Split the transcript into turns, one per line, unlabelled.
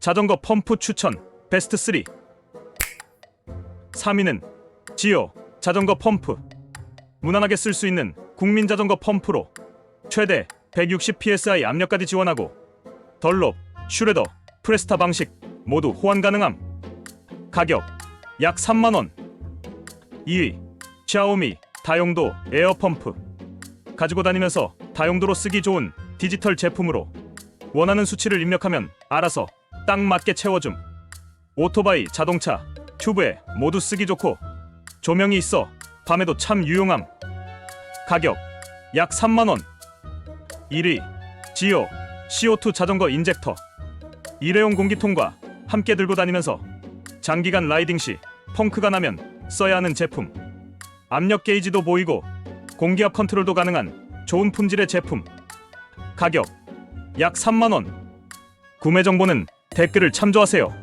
자전거 펌프 추천 베스트 3 3위는 지오 자전거 펌프. 무난하게 쓸 수 있는 국민 자전거 펌프로 최대 160 psi 압력까지 지원하고 덜롭, 슈레더, 프레스타 방식 모두 호환 가능함. 가격 약 3만원. 2위 샤오미 다용도 에어펌프. 가지고 다니면서 다용도로 쓰기 좋은 디지털 제품으로 원하는 수치를 입력하면 알아서 딱 맞게 채워줌. 오토바이, 자동차, 튜브에 모두 쓰기 좋고 조명이 있어 밤에도 참 유용함. 가격 약 3만 원. 1위 지오 CO2 자전거 인젝터. 일회용 공기통과 함께 들고 다니면서 장기간 라이딩 시 펑크가 나면 써야 하는 제품. 압력 게이지도 보이고 공기압 컨트롤도 가능한 좋은 품질의 제품. 가격 약 3만 원. 구매 정보는 댓글을 참조하세요